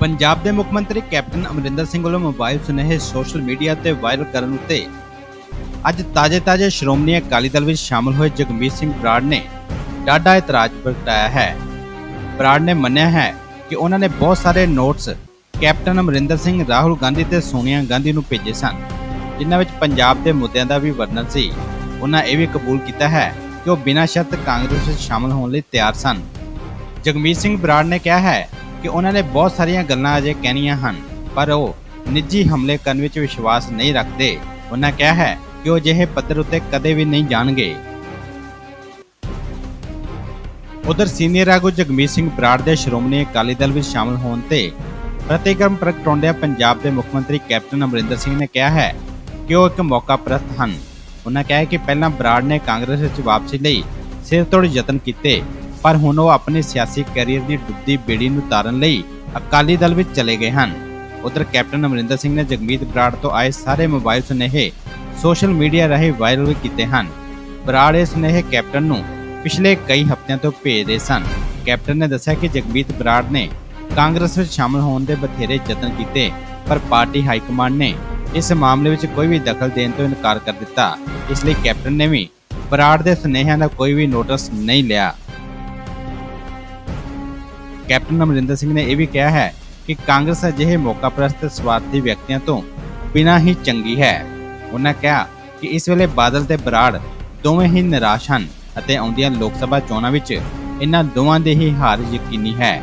ਪੰਜਾਬ ਦੇ ਮੁੱਖ ਮੰਤਰੀ ਕੈਪਟਨ ਅਮਰਿੰਦਰ ਸਿੰਘ ਵੱਲੋਂ ਮੋਬਾਈਲ ਸੁਨੇਹੇ ਸੋਸ਼ਲ ਮੀਡੀਆ ਤੇ ਵਾਇਰਲ ਕਰਨ ਉੱਤੇ ਅੱਜ ਤਾਜੇ-ਤਾਜੇ ਸ਼੍ਰੋਮਣੀ ਅਕਾਲੀ ਦਲ ਵਿੱਚ ਸ਼ਾਮਲ ਹੋਏ ਜਗਮੀਤ ਸਿੰਘ ਬਰਾੜ ਨੇ ਡਾਢਾ ਇਤਰਾਜ਼ ਪ੍ਰਗਟਾਇਆ ਹੈ। ਬਰਾੜ ਨੇ ਮੰਨਿਆ ਹੈ ਕਿ ਉਹਨਾਂ ਨੇ ਬਹੁਤ ਸਾਰੇ ਨੋਟਸ ਕੈਪਟਨ ਅਮਰਿੰਦਰ ਸਿੰਘ, ਰਾਹੁਲ ਗਾਂਧੀ ਤੇ ਸੋਨੀਆ ਗਾਂਧੀ ਨੂੰ ਭੇਜੇ ਸਨ, ਜਿਨ੍ਹਾਂ ਵਿੱਚ ਪੰਜਾਬ ਦੇ ਮੁੱਦਿਆਂ ਦਾ ਵੀ ਵਰਣਨ ਸੀ। ਉਹਨਾਂ ਇਹ ਵੀ ਕਬੂਲ ਕੀਤਾ ਹੈ ਕਿ ਉਹ ਬਿਨਾਂ ਸ਼ਰਤ ਕਾਂਗਰਸ ਵਿੱਚ ਸ਼ਾਮਲ ਹੋਣ ਲਈ ਤਿਆਰ ਸਨ। ਜਗਮੀਤ ਸਿੰਘ ਬਰਾੜ ਨੇ ਕਿਹਾ ਹੈ ਕਿ ਉਹਨਾਂ ਨੇ ਬਹੁਤ ਸਾਰੀਆਂ ਗੱਲਾਂ ਅਜੇ ਕਹਿਣੀਆਂ ਹਨ, ਪਰ ਉਹ ਨਿੱਜੀ ਹਮਲੇ ਕਰਨ ਵਿੱਚ ਵਿਸ਼ਵਾਸ ਨਹੀਂ ਰੱਖਦੇ। ਉਹਨਾਂ ਕਿਹਾ ਹੈ ਕਿ ਉਹ ਅਜਿਹੇ ਪੱਧਰ ਉੱਤੇ ਕਦੇ ਵੀ ਨਹੀਂ ਜਾਣਗੇ। ਉਧਰ ਸੀਨੀਅਰ ਆਗੂ ਜਗਮੀਤ ਸਿੰਘ ਬਰਾੜ ਦੇ ਸ਼੍ਰੋਮਣੀ ਅਕਾਲੀ ਦਲ ਵਿੱਚ ਸ਼ਾਮਲ ਹੋਣ ਤੇ ਪ੍ਰਤੀਕਰਮ ਪ੍ਰਗਟਾਉਂਦਿਆਂ ਪੰਜਾਬ ਦੇ ਮੁੱਖ ਮੰਤਰੀ ਕੈਪਟਨ ਅਮਰਿੰਦਰ ਸਿੰਘ ਨੇ ਕਿਹਾ ਹੈ ਕਿ ਉਹ ਇੱਕ ਮੌਕਾ ਪ੍ਰਸਤ ਹਨ। ਉਹਨਾਂ ਕਿਹਾ ਕਿ ਪਹਿਲਾਂ ਬਰਾੜ ਨੇ ਕਾਂਗਰਸ ਵਿੱਚ ਵਾਪਸੀ ਲਈ ਸਿਰ ਤੋੜ ਯਤਨ ਕੀਤੇ। ਪਰ ਹੁਣ ਉਹ ਆਪਣੇ ਸਿਆਸੀ ਕੈਰੀਅਰ ਦੀ ਡੁੱਬਦੀ ਬੇੜੀ ਨੂੰ ਤਾਰਨ ਲਈ ਅਕਾਲੀ ਦਲ ਵਿੱਚ ਚਲੇ ਗਏ ਹਨ। ਉਧਰ ਕੈਪਟਨ ਅਮਰਿੰਦਰ ਸਿੰਘ ਨੇ ਜਗਮੀਤ ਬਰਾੜ ਤੋਂ ਆਏ ਸਾਰੇ ਮੋਬਾਈਲ ਸੁਨੇਹੇ ਸੋਸ਼ਲ ਮੀਡੀਆ ਰਾਹੀਂ ਵਾਇਰਲ ਵੀ ਕੀਤੇ ਹਨ। ਬਰਾੜ ਇਹ ਸੁਨੇਹੇ ਕੈਪਟਨ ਨੂੰ ਪਿਛਲੇ ਕਈ ਹਫ਼ਤਿਆਂ ਤੋਂ ਭੇਜ ਰਹੇ ਸਨ। ਕੈਪਟਨ ਨੇ ਦੱਸਿਆ ਕਿ ਜਗਮੀਤ ਬਰਾੜ ਨੇ ਕਾਂਗਰਸ ਵਿੱਚ ਸ਼ਾਮਲ ਹੋਣ ਦੇ ਬਥੇਰੇ ਯਤਨ ਕੀਤੇ, ਪਰ ਪਾਰਟੀ ਹਾਈ ਕਮਾਂਡ ਨੇ ਇਸ ਮਾਮਲੇ ਵਿੱਚ ਕੋਈ ਵੀ ਦਖਲ ਦੇਣ ਤੋਂ ਇਨਕਾਰ ਕਰ ਦਿੱਤਾ। ਇਸ ਲਈ ਕੈਪਟਨ ਨੇ ਵੀ ਬਰਾੜ ਦੇ ਸੁਨੇਹਿਆਂ ਦਾ ਕੋਈ ਵੀ ਨੋਟਿਸ ਨਹੀਂ ਲਿਆ। ਕੈਪਟਨ ਅਮਰਿੰਦਰ ਸਿੰਘ ਨੇ ਇਹ ਵੀ ਕਿਹਾ ਹੈ ਕਿ ਕਾਂਗਰਸ ਅਜਿਹੇ ਮੌਕਾ ਪ੍ਰਸਤ ਸਵਾਰਥੀ ਵਿਅਕਤੀਆਂ ਤੋਂ ਬਿਨਾਂ ਹੀ ਚੰਗੀ ਹੈ। ਉਹਨਾਂ ਕਿਹਾ ਕਿ ਇਸ ਵੇਲੇ ਬਾਦਲ ਤੇ ਬਰਾੜ ਦੋਵੇਂ ਹੀ ਨਿਰਾਸ਼ ਹਨ ਅਤੇ ਆਉਂਦੀਆਂ ਲੋਕ ਸਭਾ ਚੋਣਾਂ ਵਿੱਚ ਇਹਨਾਂ ਦੋਵਾਂ ਦੇ ਹੀ ਹਾਰ ਯਕੀਨੀ ਹੈ।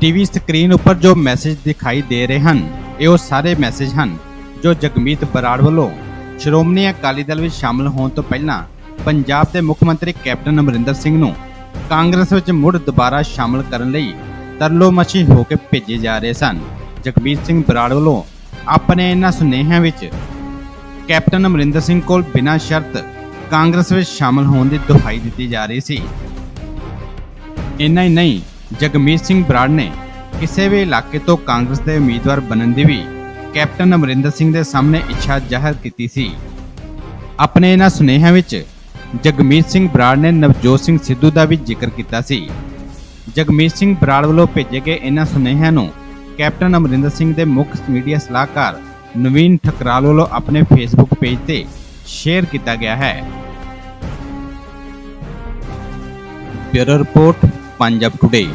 ਟੀਵੀ ਸਕਰੀਨ ਉੱਪਰ ਜੋ ਮੈਸੇਜ ਦਿਖਾਈ ਦੇ ਰਹੇ ਹਨ, ਇਹ ਉਹ ਸਾਰੇ ਮੈਸੇਜ ਹਨ ਜੋ ਜਗਮੀਤ ਬਰਾੜ ਵੱਲੋਂ ਸ਼੍ਰੋਮਣੀ ਅਕਾਲੀ ਦਲ ਵਿੱਚ ਸ਼ਾਮਲ ਹੋਣ ਤੋਂ ਪਹਿਲਾਂ ਪੰਜਾਬ ਦੇ ਮੁੱਖ ਮੰਤਰੀ ਕੈਪਟਨ ਅਮਰਿੰਦਰ ਸਿੰਘ ਨੂੰ ਕਾਂਗਰਸ ਵਿੱਚ ਮੁੜ ਦੁਬਾਰਾ ਸ਼ਾਮਲ ਕਰਨ ਲਈ ਤਰਲੋ ਹੋ ਕੇ ਭੇਜੇ ਜਾ ਰਹੇ ਸਨ। ਜਗਬੀਰ ਸਿੰਘ ਬਰਾੜ ਵੱਲੋਂ ਆਪਣੇ ਇਹਨਾਂ ਸੁਨੇਹਿਆਂ ਵਿੱਚ ਕੈਪਟਨ ਅਮਰਿੰਦਰ ਸਿੰਘ ਕੋਲ ਬਿਨਾਂ ਸ਼ਰਤ ਕਾਂਗਰਸ ਵਿੱਚ ਸ਼ਾਮਲ ਹੋਣ ਦੀ ਦੁਹਾਈ ਦਿੱਤੀ ਜਾ ਰਹੀ ਸੀ। ਇੰਨਾ ਹੀ ਨਹੀਂ, ਜਗਮੀਤ ਸਿੰਘ ਬਰਾੜ ਨੇ ਕਿਸੇ ਵੀ ਇਲਾਕੇ ਤੋਂ ਕਾਂਗਰਸ ਦੇ ਉਮੀਦਵਾਰ ਬਣਨ ਦੀ ਵੀ ਕੈਪਟਨ ਅਮਰਿੰਦਰ ਸਿੰਘ ਦੇ ਸਾਹਮਣੇ ਇੱਛਾ ਜ਼ਾਹਰ ਕੀਤੀ ਸੀ। ਆਪਣੇ ਇਹਨਾਂ ਸੁਨੇਹਿਆਂ ਵਿੱਚ ਜਗਮੀਤ ਸਿੰਘ ਬਰਾੜ ਨੇ ਨਵਜੋਤ ਸਿੰਘ ਸਿੱਧੂ ਦਾ ਵੀ ਜ਼ਿਕਰ ਕੀਤਾ ਸੀ। ਜਗਮੀਤ ਸਿੰਘ ਬਰਾੜ ਵੱਲੋਂ ਭੇਜੇ ਗਏ ਇਹਨਾਂ ਸੁਨੇਹਿਆਂ ਨੂੰ ਕੈਪਟਨ ਅਮਰਿੰਦਰ ਸਿੰਘ ਦੇ ਮੁੱਖ ਮੀਡੀਆ ਸਲਾਹਕਾਰ ਨਵੀਨ ਠਕਰਾਲ ਵੱਲੋਂ ਆਪਣੇ ਫੇਸਬੁੱਕ ਪੇਜ ਤੇ ਸ਼ੇਅਰ ਕੀਤਾ ਗਿਆ ਹੈ। Bureau report, Punjab today